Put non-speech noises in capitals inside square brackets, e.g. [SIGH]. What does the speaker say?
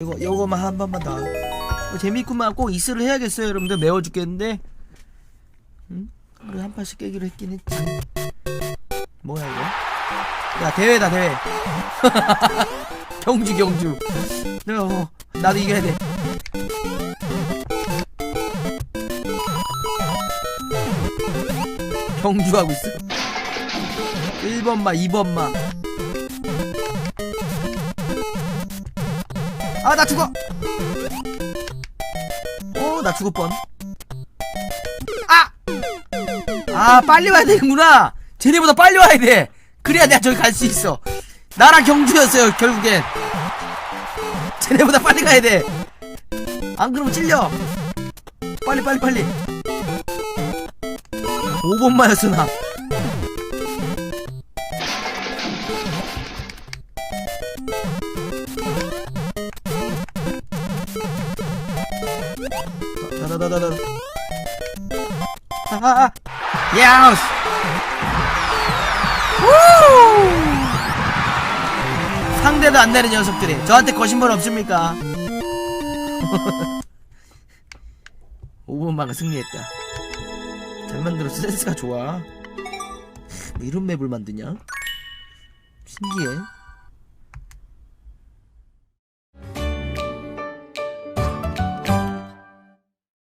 이거 요거만 한 번만 더. 어, 재밌구만. 꼭 이스를 해야겠어요, 여러분들. 매워 죽겠는데. 응? 우리 한 판씩 깨기로 했긴 했지. 뭐야 이거? 야 대회다 대회. [LAUGHS] 경주 경주. 내가 어, 나도 이겨야 돼. 경주하고 있어. 1번마 2번마. 아 나 죽어. 어 나 죽을 뻔. 아! 아 빨리 와야 되는구나. 쟤네보다 빨리 와야 돼. 그래야 내가 저기 갈 수 있어. 나랑 경주였어요 결국엔. 쟤네보다 빨리 가야 돼. 안 그러면 찔려. 빨리 빨리 빨리. 5번마였어 나. 다다다다다. 하하. 야우스. 우! 상대도 안 되는 녀석들이 저한테 거짓말 없습니까? [LAUGHS] 5번마가 승리했다. 잘 만들었어 센스가 좋아. 뭐 이런 맵을 만드냐? 신기해.